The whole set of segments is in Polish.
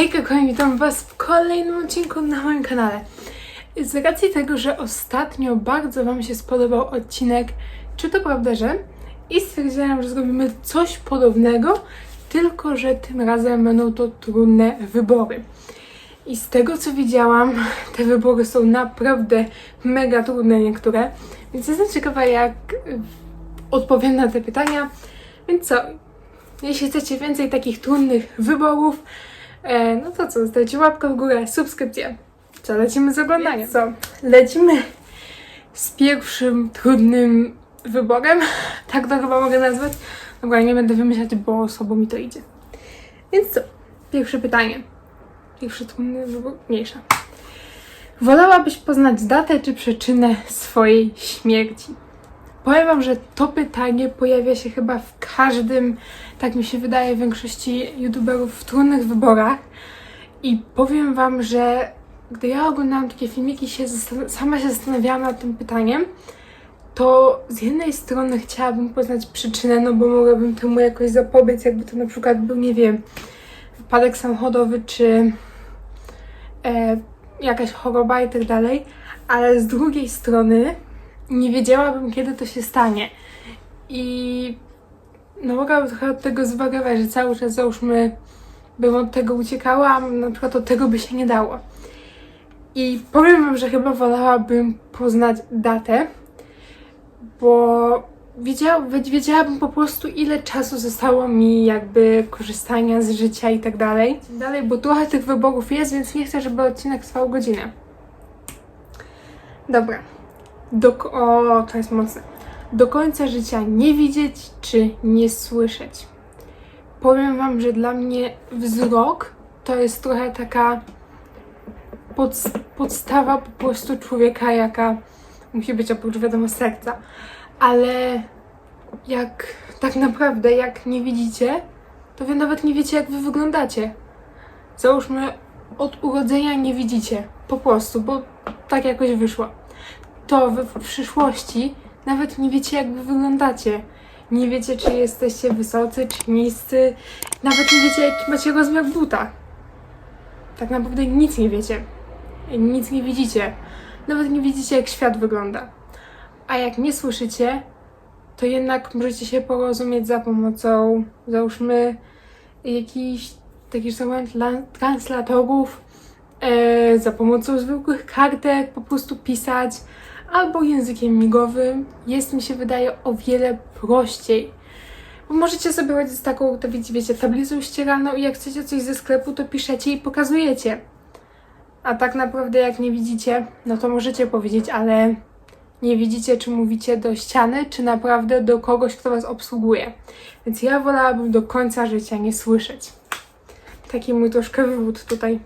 Hejka, kochani, witam Was w kolejnym odcinku na moim kanale. Z racji tego, że ostatnio bardzo Wam się spodobał odcinek Czy to prawda, że? I stwierdziłam, że zrobimy coś podobnego, tylko że tym razem będą to trudne wybory. I z tego co widziałam, te wybory są naprawdę mega trudne niektóre, więc jestem ciekawa jak y, odpowiem na te pytania. Więc co, jeśli chcecie więcej takich trudnych wyborów, e, no to co, zostawcie łapkę w górę, subskrypcję. Co, lecimy z oglądaniem. Co, lecimy z pierwszym trudnym wyborem, tak to chyba mogę nazwać. Dobra, nie będę wymyślać, bo słabo mi to idzie. Więc co, pierwsze pytanie. Pierwszy trudny wybór, mniejsza. Wolałabyś poznać datę czy przyczynę swojej śmierci? Powiem Wam, że to pytanie pojawia się chyba w każdym, tak mi się wydaje, większości youtuberów w trudnych wyborach. I powiem Wam, że gdy ja oglądałam takie filmiki, się sama się zastanawiałam nad tym pytaniem, to z jednej strony chciałabym poznać przyczynę, no bo mogłabym temu jakoś zapobiec, jakby to na przykład był, nie wiem, wypadek samochodowy, czy e, jakaś choroba i tak dalej, ale z drugiej strony nie wiedziałabym, kiedy to się stanie. I no mogłabym trochę od tego zwariować, że cały czas załóżmy bym od tego uciekała, a na przykład od tego by się nie dało. I powiem wam, że chyba wolałabym poznać datę, bo wiedziała, wiedziałabym po prostu ile czasu zostało mi jakby korzystania z życia i tak dalej. Dalej, bo trochę tych wyborów jest, więc nie chcę, żeby odcinek trwał godzinę. Dobra. Do, o, to jest mocne. Do końca życia nie widzieć czy nie słyszeć. Powiem Wam, że dla mnie wzrok to jest trochę taka pod, podstawa po prostu człowieka, jaka musi być oprócz wiadomo serca. Ale jak tak naprawdę, jak nie widzicie, to Wy nawet nie wiecie, jak Wy wyglądacie. Załóżmy, od urodzenia nie widzicie. Po prostu, bo tak jakoś wyszło to wy w przyszłości nawet nie wiecie, jak wy wyglądacie. Nie wiecie, czy jesteście wysocy, czy niscy. Nawet nie wiecie, jaki macie rozmiar buta. Tak naprawdę nic nie wiecie. Nic nie widzicie. Nawet nie widzicie, jak świat wygląda. A jak nie słyszycie, to jednak możecie się porozumieć za pomocą, załóżmy, jakichś takich, tak tla- translatorów, e, za pomocą zwykłych kartek po prostu pisać, albo językiem migowym. Jest mi się wydaje o wiele prościej. Bo możecie sobie chodzić z taką, to wiecie, wiecie, tablicą ścieraną i jak chcecie coś ze sklepu, to piszecie i pokazujecie. A tak naprawdę jak nie widzicie, no to możecie powiedzieć, ale nie widzicie, czy mówicie do ściany, czy naprawdę do kogoś, kto was obsługuje. Więc ja wolałabym do końca życia nie słyszeć. Taki mój troszkę wywód tutaj.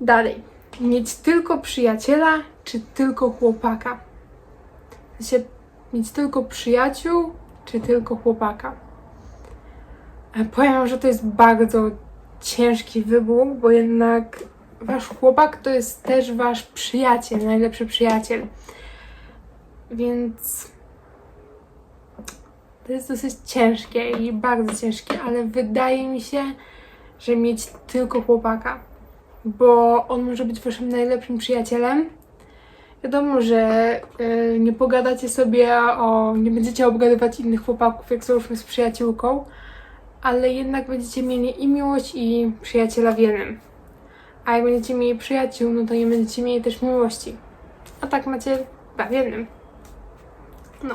Dalej. Mieć tylko przyjaciela, czy tylko chłopaka? Mieć tylko przyjaciół, czy tylko chłopaka? E, Powiem że to jest bardzo ciężki wybór, bo jednak wasz chłopak to jest też wasz przyjaciel, najlepszy przyjaciel. Więc to jest dosyć ciężkie i bardzo ciężkie, ale wydaje mi się, że mieć tylko chłopaka bo on może być waszym najlepszym przyjacielem. Wiadomo, że y, nie pogadacie sobie o. nie będziecie obgadywać innych chłopaków, jak załóżmy z przyjaciółką, ale jednak będziecie mieli i miłość, i przyjaciela w jednym. A jak będziecie mieli przyjaciół, no to nie będziecie mieli też miłości. A tak macie w jednym. No.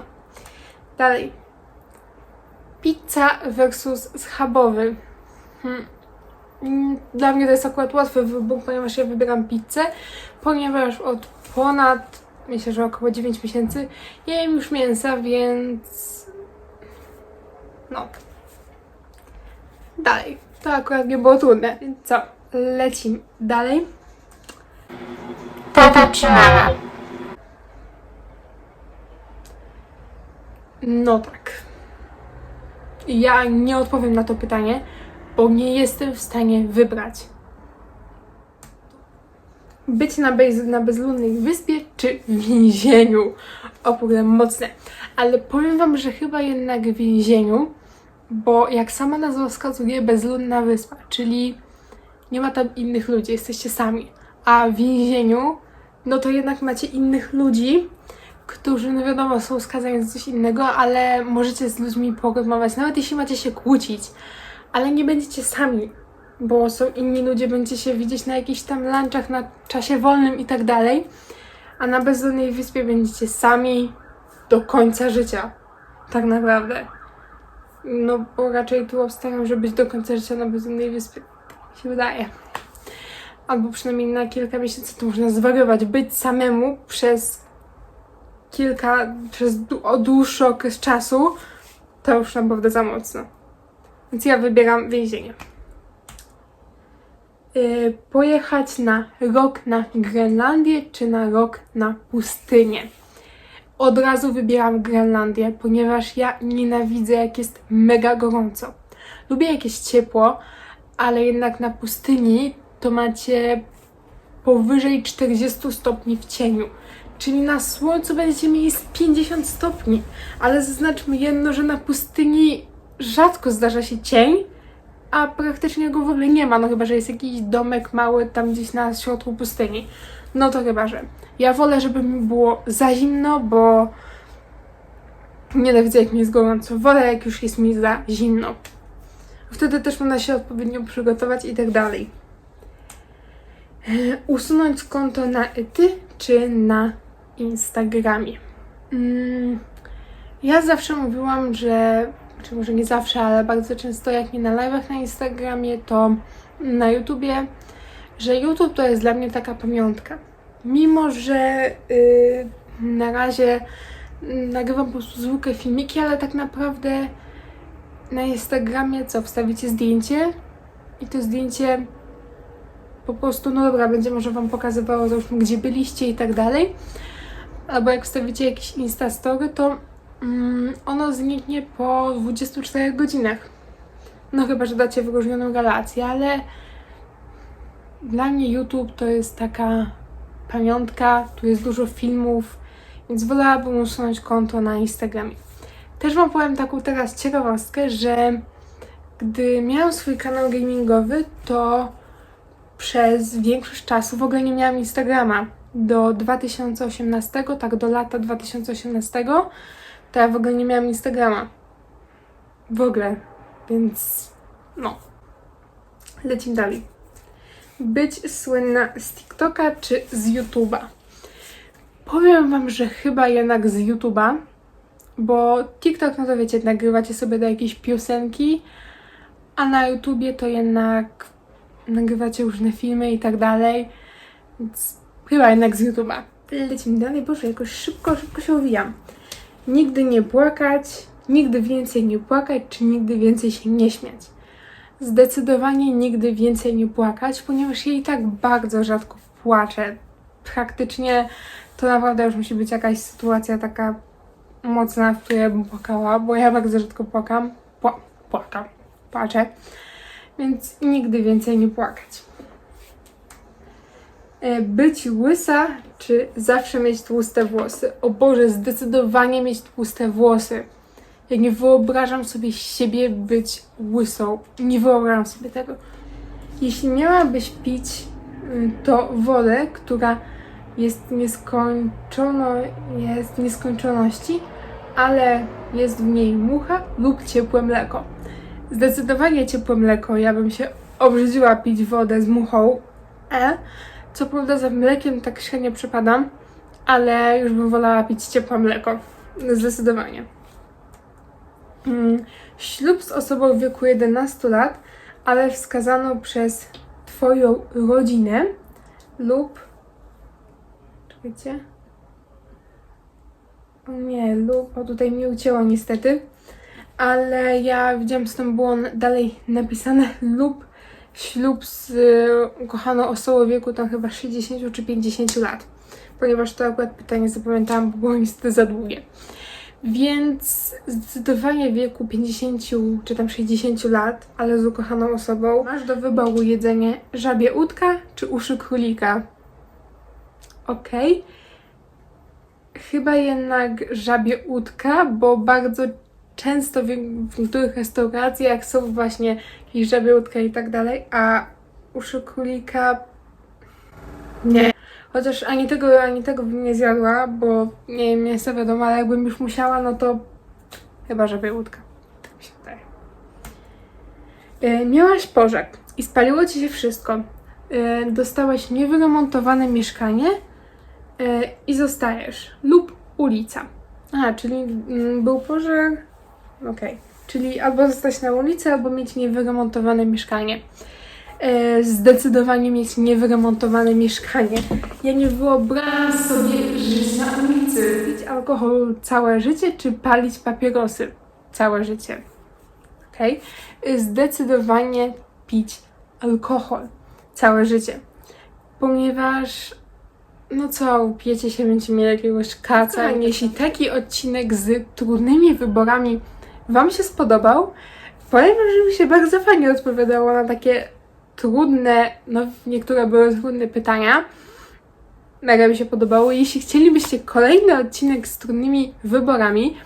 Dalej. Pizza versus schabowy. Hmm. Mm, Dla mnie to jest akurat łatwy wybór, ponieważ ja wybieram pizzę, ponieważ od ponad, myślę, że około 9 miesięcy nie jem już mięsa, więc no. Dalej. To akurat nie było trudne. Więc co? Lecimy dalej. Tata czy mama? No tak. Ja nie odpowiem na to pytanie, bo nie jestem w stanie wybrać. Być na, bez, na bezludnej wyspie czy w więzieniu? O kurde, mocne. Ale powiem wam, że chyba jednak w więzieniu, bo jak sama nazwa wskazuje, bezludna wyspa, czyli nie ma tam innych ludzi, jesteście sami. A w więzieniu, no to jednak macie innych ludzi, którzy, no wiadomo, są skazani za coś innego, ale możecie z ludźmi porozmawiać, nawet jeśli macie się kłócić, ale nie będziecie sami, bo są inni ludzie, będziecie się widzieć na jakichś tam lunchach, na czasie wolnym i tak dalej, a na bezludnej wyspie będziecie sami do końca życia, tak naprawdę. No, bo raczej tu obstawiam, że być do końca życia na bezludnej wyspie, tak się wydaje. Albo przynajmniej na kilka miesięcy to można zwariować. Być samemu przez kilka, przez dłuższy okres czasu, to już naprawdę za mocno. Więc ja wybieram więzienie. Yy, pojechać na rok na Grenlandię czy na rok na pustynię? Od razu wybieram Grenlandię, ponieważ ja nienawidzę, jak jest mega gorąco. Lubię jak jest ciepło, ale jednak na pustyni to macie powyżej 40 stopni w cieniu. Czyli na słońcu będziecie mieli z 50 stopni. Ale zaznaczmy jedno, że na pustyni rzadko zdarza się cień, a praktycznie go w ogóle nie ma. No chyba, że jest jakiś domek mały tam gdzieś na środku pustyni. No to chyba, że. Ja wolę, żeby mi było za zimno, bo nienawidzę jak mi jest gorąco. Wolę jak już jest mi za zimno. Wtedy też można się odpowiednio przygotować i tak dalej. Usunąć konto na Ety czy na Instagramie? Mm, ja zawsze mówiłam, że, czy może nie zawsze, ale bardzo często jak nie na live'ach na Instagramie, to na YouTubie, że YouTube to jest dla mnie taka pamiątka. Mimo, że y, na razie nagrywam po prostu zwykłe filmiki, ale tak naprawdę na Instagramie co, wstawicie zdjęcie i to zdjęcie po prostu, no dobra, będzie może Wam pokazywało, załóżmy, gdzie byliście i tak dalej. Albo jak wstawicie jakieś Instastory, to mm, ono zniknie po 24 godzinach. No chyba, że dacie wyróżnioną relację, ale dla mnie YouTube to jest taka pamiątka, tu jest dużo filmów, więc wolałabym usunąć konto na Instagramie. Też Wam powiem taką teraz ciekawostkę, że gdy miałam swój kanał gamingowy, to przez większość czasu w ogóle nie miałam Instagrama. Do 2018, tak do lata 2018, to ja w ogóle nie miałam Instagrama. W ogóle. Więc no. Lecimy dalej. Być słynna z TikToka czy z YouTube'a? Powiem Wam, że chyba jednak z YouTube'a, bo TikTok, no to wiecie, nagrywacie sobie do jakiejś piosenki, a na YouTubie to jednak nagrywacie różne filmy i tak dalej, więc chyba jednak z YouTube'a. Lecimy dalej, Boże, jakoś szybko, szybko się uwijam. Nigdy nie płakać, nigdy więcej nie płakać, czy nigdy więcej się nie śmiać. Zdecydowanie nigdy więcej nie płakać, ponieważ ja i tak bardzo rzadko płaczę. Praktycznie to naprawdę już musi być jakaś sytuacja taka mocna, w której bym płakała, bo ja bardzo rzadko płakam. Pła płakam, płaczę. Więc nigdy więcej nie płakać. E, Być łysa, czy zawsze mieć tłuste włosy? O Boże, zdecydowanie mieć tłuste włosy. Ja nie wyobrażam sobie siebie być łysą. Nie wyobrażam sobie tego. Jeśli miałabyś pić y, to wodę, która jest nieskończono, jest nieskończoności, ale jest w niej mucha lub ciepłe mleko. Zdecydowanie ciepłe mleko. Ja bym się obrzydziła pić wodę z muchą. E. Co prawda za mlekiem tak średnio przepadam, ale już bym wolała pić ciepłe mleko. Zdecydowanie. Mm, Ślub z osobą w wieku 11 lat, ale wskazano przez Twoją rodzinę lub. Czekajcie. O nie, lub. O tutaj mi ucięło niestety. Ale ja widziałam, co tam było dalej napisane. Lub ślub z y, ukochaną osobą wieku tam chyba 60 czy 50 lat. Ponieważ to akurat pytanie zapamiętałam, bo było niestety za długie. Więc zdecydowanie w wieku 50 czy tam 60 lat, ale z ukochaną osobą, masz do wyboru jedzenie żabie udka czy uszy królika. Okej. Chyba jednak żabie udka, bo bardzo często w, niektórych restauracjach są właśnie jakieś żabie udka i tak dalej, a uszy królika. Nie. Chociaż ani tego, ani tego bym nie zjadła, bo nie wiem, mięso wiadomo, ale jakbym już musiała, no to chyba, łódka. Tak mi się wydaje. E, miałaś pożar i spaliło ci się wszystko. E, dostałaś niewyremontowane mieszkanie e, i zostajesz. Lub ulica. Aha, czyli mm, był pożar. Okej. Czyli albo zostać na ulicy, albo mieć niewyremontowane mieszkanie. E, zdecydowanie mieć niewyremontowane mieszkanie. Ja nie wyobrażam sobie żyć na ulicy. Pić alkohol całe życie, czy palić papierosy całe życie. Okej? E, Zdecydowanie pić alkohol całe życie. Ponieważ no co, pijecie się, będziecie mieli jakiegoś kaca. Jeśli taki odcinek z trudnymi wyborami Wam się spodobał, powiem, że mi się bardzo fajnie odpowiadało na takie trudne, no niektóre były trudne pytania. Mega mi się podobało. Jeśli chcielibyście kolejny odcinek z trudnymi wyborami,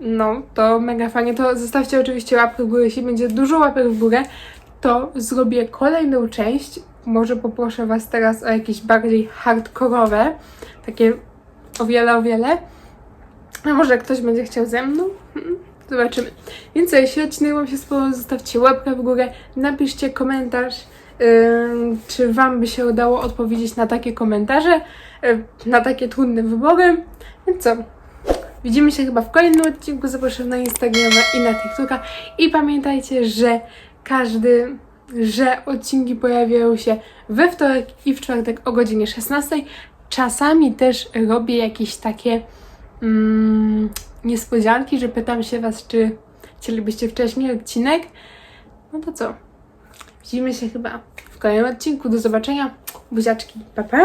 no to mega fajnie. To zostawcie oczywiście łapkę w górę. Jeśli będzie dużo łapek w górę, to zrobię kolejną część. Może poproszę Was teraz o jakieś bardziej hardkorowe, takie o wiele, o wiele. A może ktoś będzie chciał ze mną? Zobaczymy. Więc jeśli odcinek Wam się spodobał, zostawcie łapkę w górę, napiszcie komentarz, ym, czy Wam by się udało odpowiedzieć na takie komentarze, y, na takie trudne wybory. Więc co, widzimy się chyba w kolejnym odcinku, zapraszam na Instagrama i na TikToka i pamiętajcie, że każdy, że odcinki pojawiają się we wtorek i w czwartek o godzinie 16. Czasami też robię jakieś takie mm, niespodzianki, że pytam się Was, czy chcielibyście wcześniej odcinek. No to co? Widzimy się chyba w kolejnym odcinku. Do zobaczenia. Buziaczki. Pa, pa!